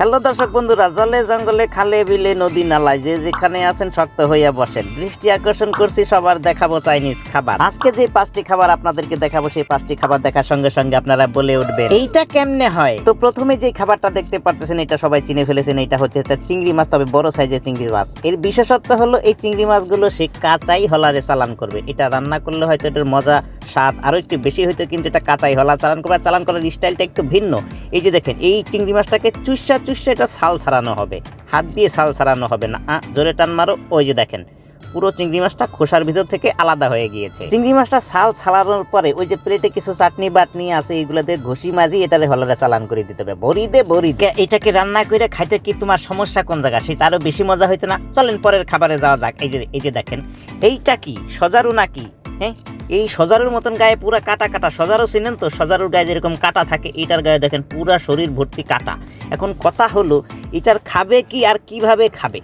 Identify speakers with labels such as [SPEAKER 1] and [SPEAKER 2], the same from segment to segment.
[SPEAKER 1] Hello দর্শক বন্ধুরা, জলে জঙ্গলে খালে বিলে নদী নালায় যে যেখানে আছেন শক্ত হইয়া বসেন। দৃষ্টি আকর্ষণ করছি, সবার দেখাবো চাইনিজ খাবার। আজকে যে পাঁচটি খাবার আপনাদেরকে দেখাবো, সেই পাঁচটি খাবার দেখার সঙ্গে সঙ্গে আপনারা বলে উঠবেন, এইটা কেমনে হয়? তো প্রথমে যে খাবারটা দেখতে পারতেছেন, এটা সবাই চিনে ফেলেছেন, এটা হচ্ছে একটা চিংড়ি মাছ, তবে বড় সাইজের চিংড়ি মাছ। এর বিশেষত্ব হলো, এই চিংড়ি মাছগুলো সে কাঁচাই হলারে চালান করবে। এটা রান্না করলে হয়তো এটার মজা স্বাদ আরও একটু বেশি হয়তো কিন্তু এটা কাঁচাই হলা। চালান আর চালান করার স্টাইলটা একটু ভিন্ন। এই যে দেখেন এই চিংড়ি মাছটাকে চুষা চুষা এটা ছাল ছাড়ানো হবে। হাত দিয়ে ছাল ছাড়ানো হবে না। আ, জোরে টান মারো। ওই যে দেখেন পুরো চিংড়ি মাছটা খোসার ভিতর থেকে আলাদা হয়ে গিয়েছে। চিংড়ি মাছটা ছাল ছাড়ানোর পরে ওই যে প্লেটে কিছু চাটনি বাটনি আছে এগুলোতে ঘষি মাজি এটারে হলারে চালান করে দিতে হবে। বড়ি দে বড়ি দে। এটাকে রান্না করে খাইতে কি তোমার সমস্যা কোন জায়গা? সেটা আরও বেশি মজা হইতো না। চলেন পরের খাবারে যাওয়া যাক। এই যে এই যে দেখেন এইটা কি? সজারু নাকি? হ্যাঁ? এই সজারুর মতন গায়ে পুরা কাটা কাটা। সজারু চিনেন তো? সজারুর গায়ে যেরকম কাটা থাকে এটার গায়ে দেখেন পুরা শরীর ভর্তি কাটা। এখন কথা হলো, এটার খাবে কি আর কীভাবে খাবে?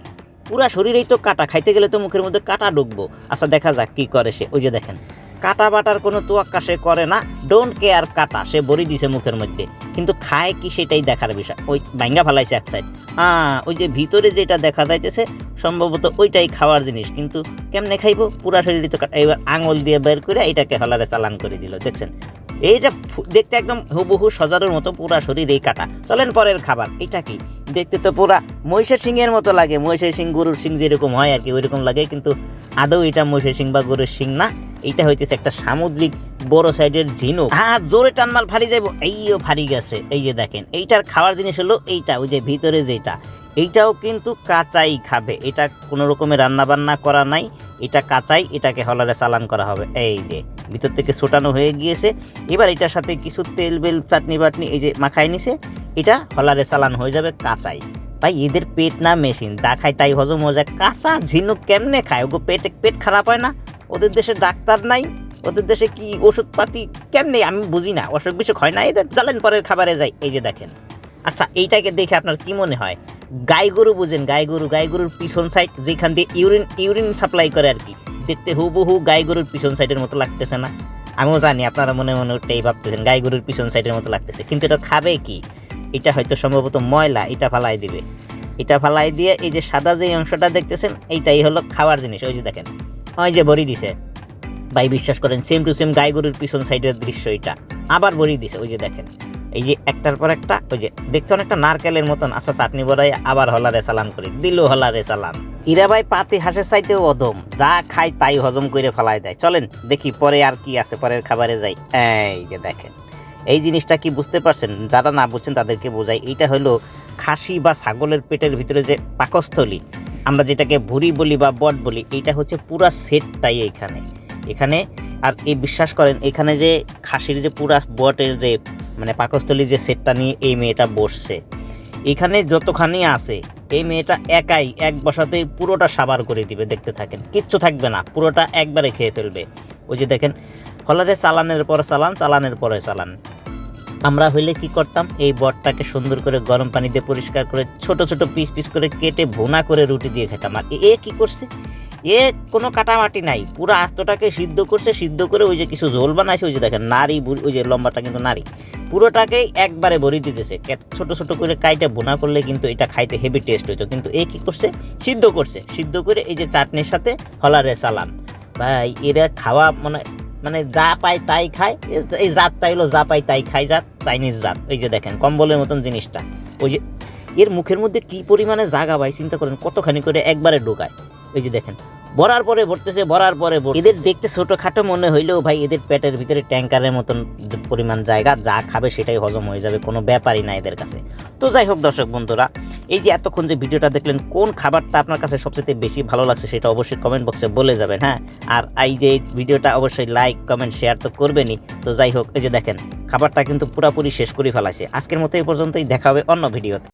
[SPEAKER 1] পুরা শরীরেই তো কাটা, খাইতে গেলে তো মুখের মধ্যে কাটা ঢুকবো। আচ্ছা দেখা যাক কি করে সে। ওই যে দেখেন, কাটা বাটার কোনো তোয়াক্কা সে করে না ডোন্ট কেয়ার কাটা, সে বড়ি দিছে মুখের মধ্যে। কিন্তু খায় কি সেটাই দেখার বিষয়। ওই ভাঙ্গা ফালাইছে এক সাইড হ্যাঁ ওই যে ভিতরে যেটা দেখা যাইতেছে সম্ভবত ওইটাই খাওয়ার জিনিস। কিন্তু কেমনে খাইবো? পুরা শরীরে তো এবার আঙুল দিয়ে বের করে এটাকে হলারে চালান করে দিল, দেখছেন? এইটা দেখতে একদম হুবহু সজারুর মতো পুরা শরীর এই কাটা। চলেন পরের খাবার, এটা কি? দেখতে তো পুরা মহিষের সিংয়ের মতো লাগে। মহিষের সিং, গরুর সিং যেরকম হয় আর কি, ওইরকম লাগে। কিন্তু আদৌ এটা মহিষের সিং বা গরুর সিং না। এইটা হইতেছে একটা সামুদ্রিক বড় সাইডের ঝিনুক। হ্যাঁ জোরে টানমাল ফারি যাইবো। এইও ফারি গেছে। এই যে দেখেন, এইটার খাওয়ার জিনিস হলো এইটা, ওই যে ভিতরে যেটা। এইটাও কিন্তু কাঁচাই খাবে। এটা কোনো রকমের রান্না বান্না করা নাই। এটা কাঁচাই, এটাকে হলারে চালান করা হবে। এই যে, ভিতর থেকে ছোটানো হয়ে গিয়েছে। এবার এটার সাথে কিছু তেল, বেল, চাটনি বাটনি, এই যে মাখাই নিছে। এটা হলারে চালান হয়ে যাবে কাঁচাই। ভাই, এদের পেট না মেশিন। যা খায় তাই হজম হয়ে যায়। কাঁচা ঝিনুক কেমনে খায়? ওগো পেট পেট খারাপ হয় না? ওদের দেশে ডাক্তার নাই। ওদের দেশে কি ওষুধপাতি? কেমনে? আমি বুঝি না। অসুখ বিসুখ হয় না এদের? চলেন পরের খাবারে যাই। এই যে দেখেন। আচ্ছা এইটাকে দেখে আপনার কি মনে হয়? গাই গরু বুঝেন গাই গরু গাই গরুর পিছন সাইড যেখান দিয়ে ইউরিন ইউরিন সাপ্লাই করে আর কি। দেখতে হুবহু গাই গরুর পিছন সাইডের মতো লাগতেছে না। আমিও জানি আপনারা মনে মনে ওটাই ভাবতেছেন গাই গরুর পিছন সাইডের মতো লাগতেছে। কিন্তু এটা খাবে কি? এটা হয়তো সম্ভবত ময়লা, এটা ফালাই দিবে। এটা ফালাই দিয়ে এই যে সাদা যে অংশটা দেখতেছেন, এইটাই হলো খাওয়ার জিনিস। ওই যে দেখেন, ওই যে বড়ি দিছে। ভাই, বিশ্বাস করেন সেম টু সেম গাই গরুর পিছন সাইডের দৃশ্য এটা। আবার বড়ি দিছে, ওই যে দেখেন। এই যে একটার পর একটা, ওই যে দেখতে অনেকটা নারকেলের মতন। আচ্ছা চাটনি বড়াই, আবার হলারে চালান করে। দিল হলারে চালান ইরা ভাই পাতি হাঁসের চাইতেও অদম যা খায় তাই হজম করে ফেলায় দেয়। চলেন, দেখি পরে আর কি আছে, পরের খাবারে যাই। এই যে দেখেন। এই জিনিসটা কি বুঝতে পারছেন? যারা না বুঝছেন, তাদেরকে বোঝাই। এইটা হলো খাসি বা ছাগলের পেটের ভিতরে যে পাকস্থলী, আমরা যেটাকে ভুড়ি বলি বা বট বলি, এইটা হচ্ছে পুরা সেটটাই এখানে। এখানে, আর এই বিশ্বাস করেন, এখানে যে খাসির যে পুরা বটের যে মানে পাকস্থলী যে সেটটা নিয়ে এই মেয়েটা বসছে। এখানে যতখানি আছে, এই মেয়েটা একাই এক বসাতেই পুরোটা সাবার করে দিবে, দেখতে থাকেন। কিচ্ছু থাকবে না, পুরোটা একবারে খেয়ে ফেলবে। ওই যে দেখেন, ফলারে চালানের পর চালান, চালানের পরে চালান। আমরা হইলে কি করতাম, এই বটটাকে সুন্দর করে গরম পানি দিয়ে পরিষ্কার করে ছোট ছোট পিস পিস করে কেটে ভুনা করে রুটি দিয়ে খেতাম। আর এ কি করছে? এ কোনো কাটামাটি নাই, পুরো আস্তটাকে সিদ্ধ করছে, সিদ্ধ করে ওই যে কিছু ঝোল বানাইছে, ওই যে দেখেন নারী ওই যে লম্বাটা কিন্তু নারী পুরোটাকেই একবারে ভরি দিতেছে। ছোট ছোট করে কাইটা বোনা করলে কিন্তু এটা খাইতে হেভি টেস্ট হইতো। কিন্তু এ কি করছে? সিদ্ধ করছে। সিদ্ধ করে এই যে চাটনির সাথে হলারে চালান ভাই, এরা খাওয়া মানে মানে যা পায় তাই খায়। এই জাতটা হলো যা পায় তাই খায় জাত চাইনিজ জাত। এই যে দেখেন, কম্বলের মতন জিনিসটা। ওই যে, এর মুখের মধ্যে কি পরিমাণে জাগা ভাই, চিন্তা করেন, কতখানি করে একবারে ঢোকায়। ওই যে দেখেন ভরার পরে ভরতেছে ভরার পরে এদের দেখতে ছোটখাটো মনে হইলেও ভাই, এদের পেটের ভিতরে ট্যাঙ্কারের মতন পরিমাণ জায়গা, যা খাবে সেটাই হজম হয়ে যাবে, কোনো ব্যাপারই না এদের কাছে। তো যাই হোক দর্শক বন্ধুরা, এই যে এতক্ষণ যে ভিডিওটা দেখলেন, কোন খাবারটা আপনার কাছে সবচেয়ে বেশি ভালো লাগছে সেটা অবশ্যই কমেন্ট বক্সে বলে যাবেন হ্যাঁ? আর এই যে ভিডিওটা অবশ্যই লাইক কমেন্ট শেয়ার তো করবেনই। তো যাই হোক, এই যে দেখেন, খাবারটা কিন্তু পুরাপুরি শেষ করে ফেলাছে আজকের মতো এই পর্যন্তই, দেখা হবে অন্য ভিডিওতে।